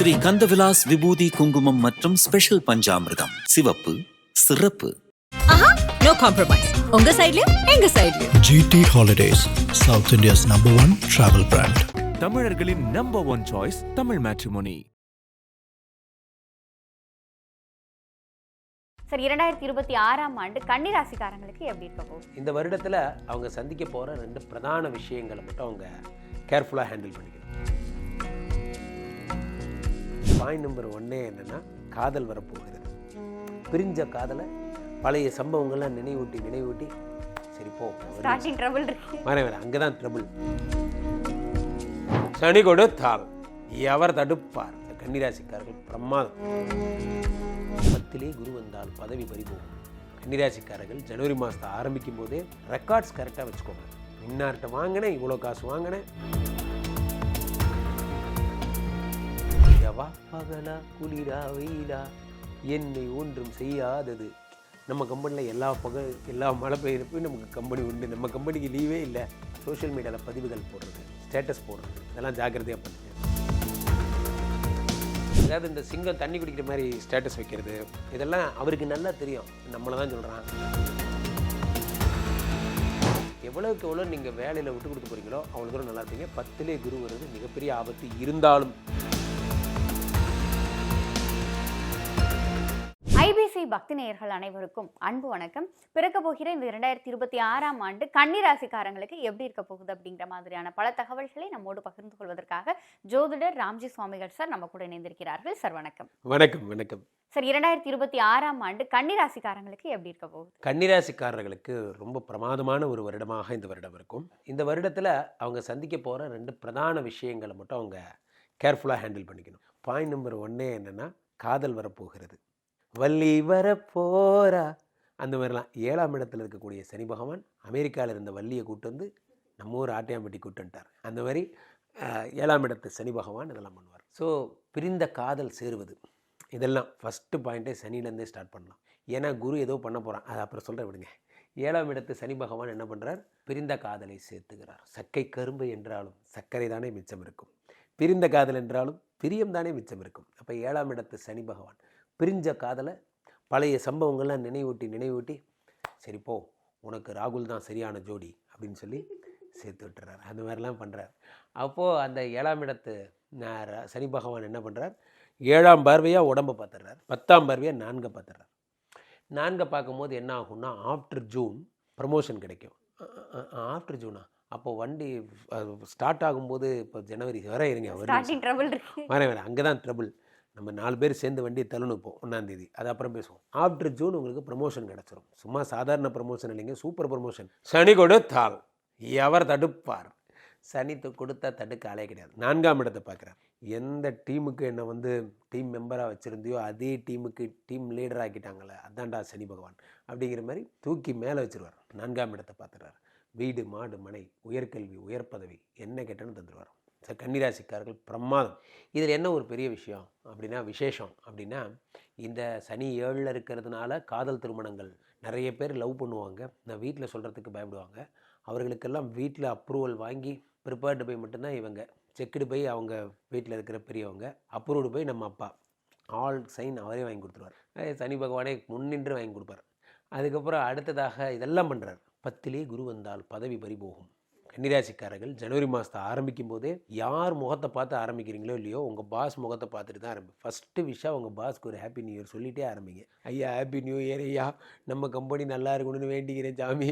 ஸ்ரீ கந்தவிலாஸ் விபூதி குங்குமம் மற்றும் ஸ்பெஷல் பஞ்சாமிர்தம். சிவப்பு சிறப்பு. நோ காம்ப்ரமைஸ் உங்க சைடுலயும் எங்க சைடுலயும் GT Holidays, South India's number one travel brand. தமிழர்களின் number one choice Tamil matrimony சரி இரண்டாயிரத்தி இருபத்தி ஆறாம் ஆண்டு கன்னிராசிக்காரங்களுக்கு எப்படி இருக்க? போகுது இந்த வருடத்தில் அவங்க சந்திக்க போகிற ரெண்டு பிரதான விஷயங்களை மட்டும் அவங்க கேர்ஃபுல்லாக ஹேண்டில் பண்ணிக்கணும். பாயிண்ட் நம்பர் ஒன்னே என்னென்னா காதல் வரப்போகிறது. பிரிஞ்ச காதலை பழைய சம்பவங்கள்லாம் நினைவூட்டி நினைவூட்டி சரி போ ஸ்டார்டிங் ட்ரபிள் இருக்கு. வரேன் வரேன். அங்கே தான் ட்ரபிள் சனி கொடுத்தால் எவர் தடுப்பார்? கன்னிராசிக்காரர்கள் பிரமாதம். பத்திலே குரு வந்தால் பதவி பறிபோகும். கன்னிராசிக்காரர்கள் ஜனவரி மாதத்தை ஆரம்பிக்கும் போதே ரெக்கார்ட்ஸ் கரெக்டாக வச்சுக்கோங்க. இன்னார்கிட்ட வாங்கினேன் இவ்வளோ காசு வாங்கினேன். இரவா பகலா குளிரா வெயிலா. என்னை ஒன்றும் செய்யாதது. நம்ம கம்பெனியில் எல்லா பக எல்லா மழை பெய்கிறப்பையும் நமக்கு கம்பெனி உண்டு. நம்ம கம்பெனிக்கு லீவே இல்லை. சோஷியல் மீடியாவில் பதிவுகள் போடுறது ஸ்டேட்டஸ் போடுறது. இதெல்லாம் ஜாக்கிரதையாக பண்ணுங்க. அதாவது இந்த சிங்கம் தண்ணி குடிக்கிற மாதிரி ஸ்டேட்டஸ் வைக்கிறது இதெல்லாம் அவருக்கு நல்லா தெரியும். நம்மளை தான் சொல்கிறான் எவ்வளோக்கு எவ்வளோ நீங்கள் வேலையில் விட்டு கொடுத்து போகிறீங்களோ அவ்வளோ தூரம் நல்லா இருப்பீங்க. பத்திலே குரு வருது மிகப்பெரிய ஆபத்து இருந்தாலும். ஐபிசி பக்தி நேயர்கள் அனைவருக்கும் அன்பு வணக்கம். பிறக்க போகிற இந்த இரண்டாயிரத்தி இருபத்தி ஆறாம் ஆண்டு கன்னிராசிக்காரங்களுக்கு எப்படி இருக்க போகுது அப்படிங்கிற மாதிரியான பல தகவல்களை நம்மோடு பகிர்ந்து கொள்வதற்காக ஜோதிடர் ராம்ஜி சுவாமிகள் சார் நம்ம கூட இணைந்திருக்கிறார்கள். சார் வணக்கம். வணக்கம் வணக்கம். சார் இரண்டாயிரத்தி இருபத்தி ஆறாம் ஆண்டு கன்னிராசிக்காரங்களுக்கு எப்படி இருக்க போகுது? கன்னிராசிக்காரர்களுக்கு ரொம்ப பிரமாதமான ஒரு வருடமாக இந்த வருடம் இருக்கும். இந்த வருடத்தில் அவங்க சந்திக்க போகிற ரெண்டு பிரதான விஷயங்களை மட்டும் அவங்க கேர்ஃபுல்லாக ஹேண்டில் பண்ணிக்கணும். பாயிண்ட் நம்பர் ஒன்னே என்னென்னா காதல் வரப்போகிறது. வள்ளி வரப்போரா அந்த மாதிரிலாம் ஏழாம் இடத்துல இருக்கக்கூடிய சனி பகவான் அமெரிக்காவில் இருந்த வள்ளியை கூட்டு வந்து நம்ம ஊர் ஆட்டையாம்பட்டி கூட்டுன்ட்டார் அந்த மாதிரி ஏழாம் இடத்து சனி பகவான் இதெல்லாம் பண்ணுவார். ஸோ பிரிந்த காதல் சேருவது. இதெல்லாம் ஃபஸ்ட்டு பாயிண்ட்டே சனியிலேருந்தே ஸ்டார்ட் பண்ணலாம். ஏன்னா குரு ஏதோ பண்ண போகிறான் அதை அப்புறம் சொல்கிற விடுங்க. ஏழாம் இடத்து சனி பகவான் என்ன பண்ணுறார் பிரிந்த காதலை சேர்த்துகிறார். சக்கை கரும்பு என்றாலும் சர்க்கரை தானே மிச்சம் இருக்கும். பிரிந்த காதல் என்றாலும் பிரியம் தானே மிச்சம் இருக்கும். அப்போ ஏழாம் இடத்து சனி பகவான் பிரிஞ்ச காதலை பழைய சம்பவங்கள்லாம் நினைவூட்டி நினைவூட்டி சரி போ உனக்கு ராகுல் தான் சரியான ஜோடி அப்படின்னு சொல்லி சேர்த்து விட்டுறாரு. அந்த மாதிரிலாம் பண்ணுறார் அப்போது அந்த ஏழாம் இடத்து சனி பகவான் என்ன பண்ணுறார் ஏழாம் பார்வையாக உடம்பை பார்த்துடுறார். பத்தாம் பார்வையாக நான்கை பார்த்துடுறார். நான்கை பார்க்கும்போது என்ன ஆகும்னா ஆஃப்டர் ஜூன் ப்ரமோஷன் கிடைக்கும். ஆஃப்டர் ஜூனா? அப்போ வண்டி ஸ்டார்ட் ஆகும்போது இப்போ ஜனவரி வர இருங்க வரேன் வரேன் அங்கே தான் ட்ரபிள் நம்ம நாலு பேர் சேர்ந்து வண்டியை தள்ளணும் இப்போ ஒன்றாந்தேதி அது அப்புறம் பேசுவோம். ஆஃப்டர் ஜூன் உங்களுக்கு ப்ரமோஷன் கிடச்சிரும். சும்மா சாதாரண ப்ரமோஷன் இல்லைங்க சூப்பர் ப்ரமோஷன் சனி கொடுத்தால் எவர் தடுப்பார்? சனி கொடுத்தா தடுக்க ஆளே கிடையாது. நான்காம் இடத்தை பார்க்குறார். எந்த டீமுக்கு என்னை வந்து டீம் மெம்பராக வச்சுருந்தியோ அதே டீமுக்கு டீம் லீடர் ஆக்கிட்டாங்களே அதான்டா சனி பகவான் அப்படிங்கிற மாதிரி தூக்கி மேலே வச்சுருவார். நான்காம் இடத்தை பார்த்துறாரு வீடு மாடு மனை உயர்கல்வி உயர் பதவி என்ன கேட்டேன்னு தந்துடுவார் கன்னிராசிக்காரர்கள் பிரமாதம். இதில் என்ன ஒரு பெரிய விஷயம் அப்படின்னா விசேஷம் அப்படின்னா இந்த சனி ஏழில் இருக்கிறதுனால காதல் திருமணங்கள் நிறைய பேர் லவ் பண்ணுவாங்க. நான் வீட்டில் சொல்கிறதுக்கு பயப்படுவாங்க. அவர்களுக்கெல்லாம் வீட்டில் அப்ரூவல் வாங்கி ப்ரிப்பேர்டு போய் மட்டும்தான் இவங்க. செக்குடு போய் அவங்க வீட்டில் இருக்கிற பெரியவங்க. அப்ரூவ்டு போய் நம்ம அப்பா. ஆல் சைன் அவரே வாங்கி கொடுத்துருவார். சனி பகவானே முன்னின்று வாங்கி கொடுப்பார். அதுக்கப்புறம் அடுத்ததாக இதெல்லாம் பண்ணுறார் பத்திலே குரு வந்தால் பதவி பறிபோகும். கன்னிராசிக்காரர்கள் ஜனவரி மாதத்தை ஆரம்பிக்கும் போதே யார் முகத்தை பார்த்து ஆரம்பிக்கிறீங்களோ இல்லையோ உங்கள் பாஸ் முகத்தை பார்த்துட்டு தான் ஆரம்பி. ஃபஸ்ட்டு விஷயம் உங்கள் பாஸ்க்கு ஒரு ஹாப்பி நியூ இயர் சொல்லிகிட்டே ஆரம்பிங்க. ஐயா ஹாப்பி நியூ இயர் ஐயா. நம்ம கம்பெனி நல்லா இருக்கணும்னு வேண்டிக்கிறேன் சாமி.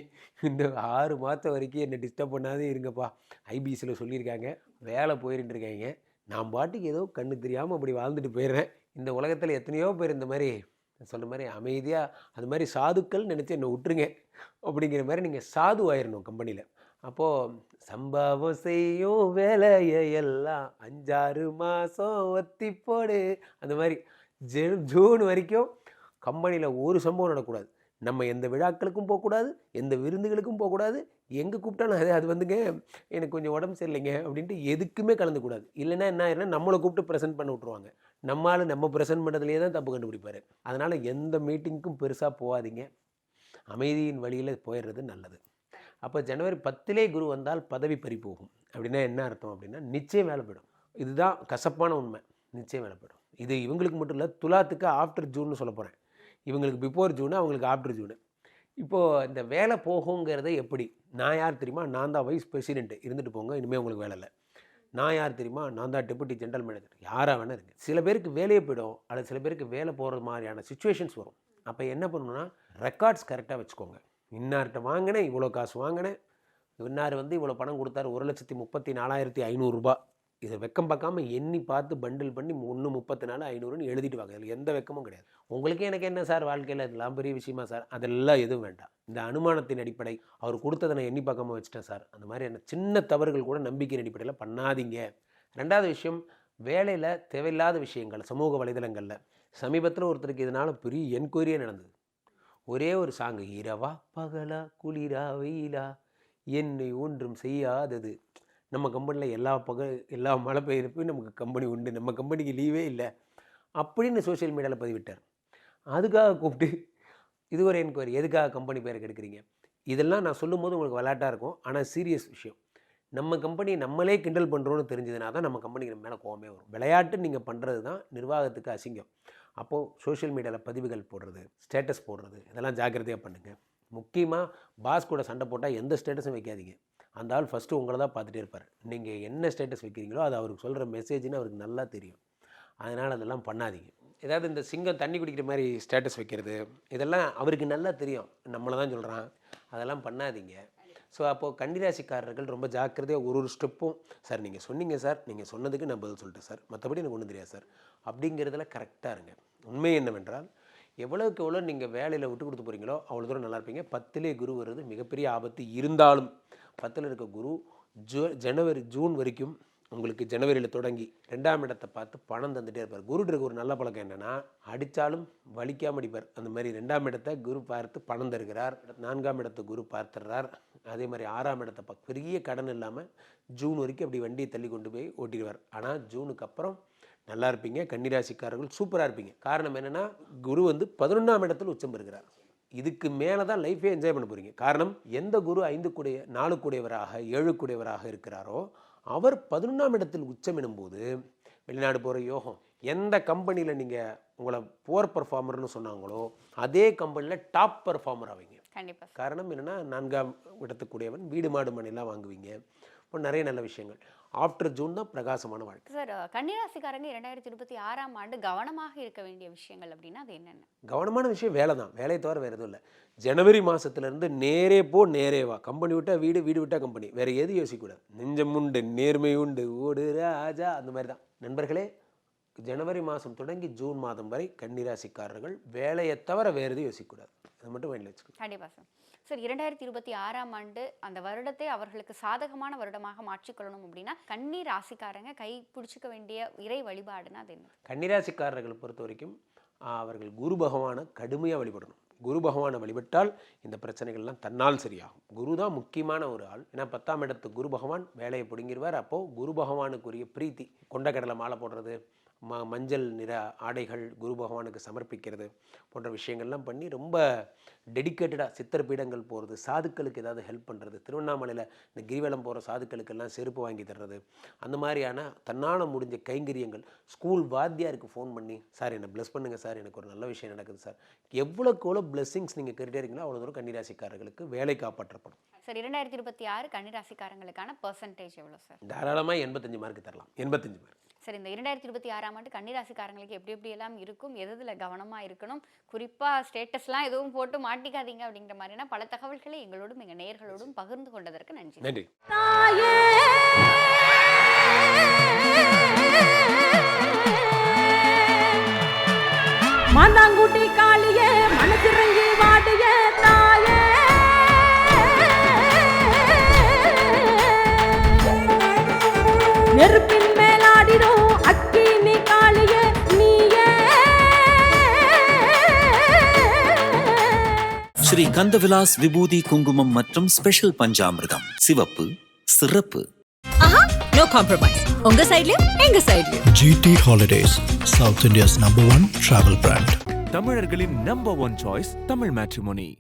இந்த ஆறு மாதம் வரைக்கும் என்னை டிஸ்டர்ப் பண்ணாதே இருங்கப்பா. ஐபிசியில் சொல்லியிருக்காங்க. வேலை போயிட்டு இருக்காங்க. நான் பாட்டுக்கு ஏதோ கண்ணு தெரியாமல் அப்படி வாழ்ந்துட்டு போயிடுறேன். இந்த உலகத்தில் எத்தனையோ பேர் இந்த மாதிரி சொல்கிற மாதிரி அமைதியாக அது மாதிரி சாதுக்கள் நினச்சி என்னை விட்டுருங்க. அப்படிங்கிற மாதிரி நீங்கள் சாது ஆயிடணும் கம்பெனியில் அப்போது சம்பவம் செய்யும் வேலையை எல்லாம் அஞ்சாறு மாதம் ஒத்தி போடு. அந்த மாதிரி ஜெ- ஜூன் வரைக்கும் கம்பெனியில் ஒரு சம்பவம் நடக்கூடாது நம்ம எந்த விழாக்களுக்கும் போகக்கூடாது எந்த விருந்துகளுக்கும் போகக்கூடாது. எங்கே கூப்பிட்டாலும் அது அது வந்துங்க எனக்கு கொஞ்சம் உடம்பு சரியில்லைங்க அப்படின்ட்டு எதுக்குமே கலந்துக்கூடாது. இல்லைன்னா என்ன ஆயிரும்னா நம்மளை கூப்பிட்டு ப்ரெசென்ட் பண்ண விட்ருவாங்க நம்மளால் நம்ம ப்ரெசென்ட் பண்ணுறதுலேயே தான் தப்பு கண்டுபிடிப்பார். அதனால் எந்த மீட்டிங்க்கும் பெருசாக போகாதீங்க. அமைதியின் வழியில் போயிடுறது நல்லது. அப்போ ஜனவரி பத்திலே குரு வந்தால் பதவி பறி போகும். அப்படின்னா என்ன அர்த்தம் அப்படின்னா நிச்சயம் வேலை போயிடும். இதுதான் கசப்பான உண்மை. நிச்சயம் வேலை போயிடும். இது இவங்களுக்கு மட்டும் இல்லை துலாத்துக்கு ஆஃப்டர் ஜூன்னு சொல்ல போகிறேன் இவங்களுக்கு பிஃபோர் ஜூனு அவங்களுக்கு ஆஃப்டர் ஜூனு இப்போது இந்த வேலை போகுங்கிறத எப்படி? நான் யார் தெரியுமா? நான் தான் வைஸ் பிரசிடென்ட்டு இருந்துட்டு போங்க இனிமேல் உங்களுக்கு வேலை இல்லை. நான் யார் தெரியுமா? நான் தான் டெபுட்டி ஜென்ரல் மேனேஜர் யாராக வேணால் இருக்கு சில பேருக்கு வேலையே போயிடும் அல்லது சில பேருக்கு வேலை போகிறது மாதிரியான சுச்சுவேஷன்ஸ் வரும். அப்போ என்ன பண்ணணும்னா ரெக்கார்ட்ஸ் கரெக்டாக வச்சுக்கோங்க. இன்னார்கிட்ட வாங்கினேன் இவ்வளோ காசு வாங்கினேன். இன்னார் வந்து இவ்வளோ பணம் கொடுத்தாரு ஒரு லட்சத்தி முப்பத்தி நாலாயிரத்தி ஐநூறுரூபா இதை வெக்கம் பார்க்காம எண்ணி பார்த்து பண்டில் பண்ணி ஒன்று முப்பத்தி நாலு ஐநூறுன்னு எழுதிட்டு வாங்க. இதில் எந்த வெக்கமும் கிடையாது. உங்களுக்கு எனக்கு என்ன சார் வாழ்க்கையில்? இதெல்லாம் பெரிய விஷயமா சார்? அதெல்லாம் எதுவும் வேண்டாம். இந்த அனுமானத்தின் அடிப்படை அவர் கொடுத்ததை நான் எண்ணி பார்க்காம வச்சுட்டேன் சார். அந்த மாதிரியான சின்ன தவறுகள் கூட நம்பிக்கையின் அடிப்படையில் பண்ணாதீங்க. ரெண்டாவது விஷயம் வேலையில் தேவையில்லாத விஷயங்கள் சமூக வலைதளங்களில். சமீபத்தில் ஒருத்தருக்கு இதனால் பெரிய என்கொயரியே நடந்தது. ஒரே ஒரு சாங்கு இரவா பகலா குளிரா வெயிலா என்னை ஒன்றும் செய்யாதது. நம்ம கம்பெனியில் எல்லா பக எல்லா மழை பெய்யறப்பையும் நமக்கு கம்பெனி உண்டு. நம்ம கம்பெனிக்கு லீவே இல்லை. அப்படின்னு சோஷியல் மீடியாவில் பதிவிட்டார். அதுக்காக கூப்பிட்டு இதுவரை ஒரு என்கொயரி எதுக்காக கம்பெனி பேரை கெடுக்குறீங்க? இதெல்லாம் நான் சொல்லும்போது உங்களுக்கு விளையாட்டாக இருக்கும். ஆனால் சீரியஸ் விஷயம். நம்ம கம்பெனி நம்மளே கிண்டல் பண்ணுறோன்னு தெரிஞ்சதுனா தான் நம்ம கம்பெனிக்கு நம்ம மேலே கோவமே வரும். விளையாட்டு நீங்கள் பண்ணுறது தான் நிர்வாகத்துக்கு அசிங்கம். அப்போது சோஷியல் மீடியாவில் பதிவுகள் போடுறது ஸ்டேட்டஸ் போடுறது இதெல்லாம் ஜாக்கிரதையாக பண்ணுங்கள் முக்கியமாக பாஸ் கூட சண்டை போட்டால் எந்த ஸ்டேட்டஸும் வைக்காதீங்க. அந்த ஆள் ஃபஸ்ட்டு உங்களை தான் பார்த்துட்டே இருப்பார். நீங்கள் என்ன ஸ்டேட்டஸ் வைக்கிறீங்களோ அது அவருக்கு சொல்கிற மெசேஜ்னு அவருக்கு நல்லா தெரியும். அதனால் அதெல்லாம் பண்ணாதீங்க. ஏதாவது இந்த சிங்கம் தண்ணி குடிக்கிற மாதிரி ஸ்டேட்டஸ் வைக்கிறது இதெல்லாம் அவருக்கு நல்லா தெரியும். நம்மளை தான் சொல்கிறான் அதெல்லாம் பண்ணாதீங்க. ஸோ அப்போது கன்னிராசிக்காரர்கள் ரொம்ப ஜாக்கிரதையாக ஒரு ஒரு ஸ்டெப்பும் சார் நீங்கள் சொன்னீங்க சார். நீங்கள் சொன்னதுக்கு நான் பதில் சொல்லிட்டேன் சார். மற்றபடி எனக்கு ஒன்றும் தெரியாது சார். அப்படிங்கிறதுல கரெக்டாக இருங்க. உண்மை என்னவென்றால் எவ்வளோக்கு எவ்வளோ நீங்கள் வேலையில் விட்டு கொடுத்து போகிறீங்களோ அவ்வளோ தூரம் நல்லா இருப்பீங்க. பத்திலே குரு வருது மிகப்பெரிய ஆபத்து இருந்தாலும் பத்தில் இருக்க குரு ஜூ ஜனவரி ஜூன் வரைக்கும் உங்களுக்கு ஜனவரியில் தொடங்கி ரெண்டாம் இடத்தை பார்த்து பணம் தந்துகிட்டே இருப்பார். குருட்டு இருக்க ஒரு நல்ல பழக்கம் என்னென்னா அடித்தாலும் வலிக்காமல் அடிப்பார். அந்த மாதிரி ரெண்டாம் இடத்தை குரு பார்த்து பணம் தருகிறார். நான்காம் இடத்தை குரு பார்த்துடுறார். அதே மாதிரி ஆறாம் இடத்தை பக் பெரிய கடன் இல்லாமல் ஜூன் வரைக்கும் அப்படி வண்டியை தள்ளி கொண்டு போய் ஓட்டிடுவார். ஆனால் ஜூனுக்கு அப்புறம் நல்லா இருப்பீங்க. கன்னிராசிக்காரர்கள் சூப்பராக இருப்பீங்க. காரணம் என்னென்னா குரு வந்து பதினொன்றாம் இடத்துல உச்சம் பெறுகிறார். இதுக்கு மேலே தான் லைஃபே என்ஜாய் பண்ண போகிறீங்க காரணம் எந்த குரு ஐந்து கூடிய நாலு கூடியவராக ஏழு கூடியவராக இருக்கிறாரோ அவர் பதினொன்றாம் இடத்தில் உச்சம் எனும்போது வெளிநாடு போகிற யோகம் எந்த கம்பெனியில் நீங்கள் உங்களை புவர் பர்ஃபார்மர்னு சொன்னாங்களோ அதே கம்பெனியில் டாப் பர்ஃபார்மர் ஆவீங்க. கண்டிப்பா சார். காரணம் என்னென்னா நான்காம் இடத்துக்கூடியவன் வீடு மாடு மனைலாம் வாங்குவீங்க. இப்போ நிறைய நல்ல விஷயங்கள். ஆஃப்டர் ஜூன் தான் பிரகாசமான வாழ்க்கை. சார் கன்னிராசிக்காரங்க இரண்டாயிரத்தி இருபத்தி ஆறாம் ஆண்டு கவனமாக இருக்க வேண்டிய விஷயங்கள் அப்படின்னா அது என்னென்ன? கவனமான விஷயம் வேலை தான். வேலையை தவிர வேறு எதுவும் இல்லை. ஜனவரி மாதத்துலேருந்து நேரே போ நேரே வா. கம்பெனி விட்டால் வீடு வீடு விட்டால் கம்பெனி. வேறு எது யோசிக்கக்கூடாது. நெஞ்சம் உண்டு நேர்மை உண்டு. ஓடு ராஜா அந்த மாதிரி தான். நண்பர்களே ஜனவரி மாதம் தொடங்கி ஜூன் மாதம் வரை கன்னிராசிக்காரர்கள் வேலையை தவிர வேறு எதுவும் யோசிக்கக்கூடாது. அதை மட்டும் மைண்டில் வச்சுக்கணும் கண்டிப்பா சார். சார் இரண்டாயிரத்தி இருபத்தி ஆறாம் ஆண்டு அந்த வருடத்தை அவர்களுக்கு சாதகமான வருடமாக மாற்றிக்கொள்ளணும் அப்படின்னா கன்னி ராசிக்காரங்க கை பிடிச்சிக்க வேண்டிய இறை வழிபாடுனா அது என்ன கன்னிராசிக்காரர்களை பொறுத்த வரைக்கும் அவர்கள் குரு பகவானை கடுமையாக வழிபடணும். குரு பகவானை வழிபட்டால் இந்த பிரச்சனைகள்லாம் தன்னால் சரியாகும். குரு தான் முக்கியமான ஒரு ஆள். ஏன்னா பத்தாம் இடத்து குரு பகவான் வேலையை பிடுங்கிடுவார் அப்போது குரு பகவானுக்குரிய பிரீத்தி கொண்டக்கடலை மாலை போடுறது ம மஞ்சள் நிற ஆடைகள் குரு பகவானுக்கு சமர்ப்பிக்கிறது போன்ற விஷயங்கள்லாம் பண்ணி ரொம்ப டெடிக்கேட்டடாக சித்தர் பீடங்கள் போகிறது சாதுக்களுக்கு ஏதாவது ஹெல்ப் பண்ணுறது திருவண்ணாமலையில் இந்த கிரிவலம் போகிற சாதுக்களுக்கெல்லாம் செருப்பு வாங்கி தர்றது அந்த மாதிரியான தன்னால் முடிஞ்ச கைங்கரியங்கள் ஸ்கூல் வாத்தியாருக்கு ஃபோன் பண்ணி சார் என்னை ப்ளஸ் பண்ணுங்கள் சார் எனக்கு ஒரு நல்ல விஷயம் நடக்குது சார். எவ்வளோக்கு எவ்வளோ பிளெஸ்ஸிங்ஸ் நீங்கள் கேட்டுட்டே இருக்கீங்களோ அவ்வளோ தூரம் கன்னிராசிக்காரர்களுக்கு வேலை காப்பாற்றப்படும். சார் இரண்டாயிரத்தி இருபத்தி ஆறு கன்னிராசிக்காரங்களுக்கான பர்சன்டேஜ் எவ்வளோ சார்? தாராளமாக எண்பத்தஞ்சு மார்க் தரலாம். எண்பத்தஞ்சு மார்க் சார் இந்த இரண்டாயிரத்தி இருபத்தி ஆறாம் ஆண்டு கன்னிராசிக்காரங்களுக்கு எப்படி எப்படி எல்லாம் இருக்கும் எதுல கவனமா இருக்கணும் குறிப்பா ஸ்டேட்டஸ்லாம் எதுவும் போட்டு மாட்டிக்காதீங்க அப்படிங்கிற மாதிரியான பல தகவல்களை எங்களோடும் எங்க நேயர்களோடும் பகிர்ந்து கொண்டதற்கு நன்றி. நன்றி. மாந்தாங்குட்டி காளியே கந்தவிலாஸ் விபூதி குங்குமம் மற்றும் ஸ்பெஷல் பஞ்சாமிர்தம். சிவப்பு சிறப்பு. ஆஹா நோ காம்ப்ரமைஸ் உங்க சைடுலயும் எங்க சைடுலயும் GT Holidays, South India's number one travel brand. தமிழர்களின் number one choice Tamil matrimony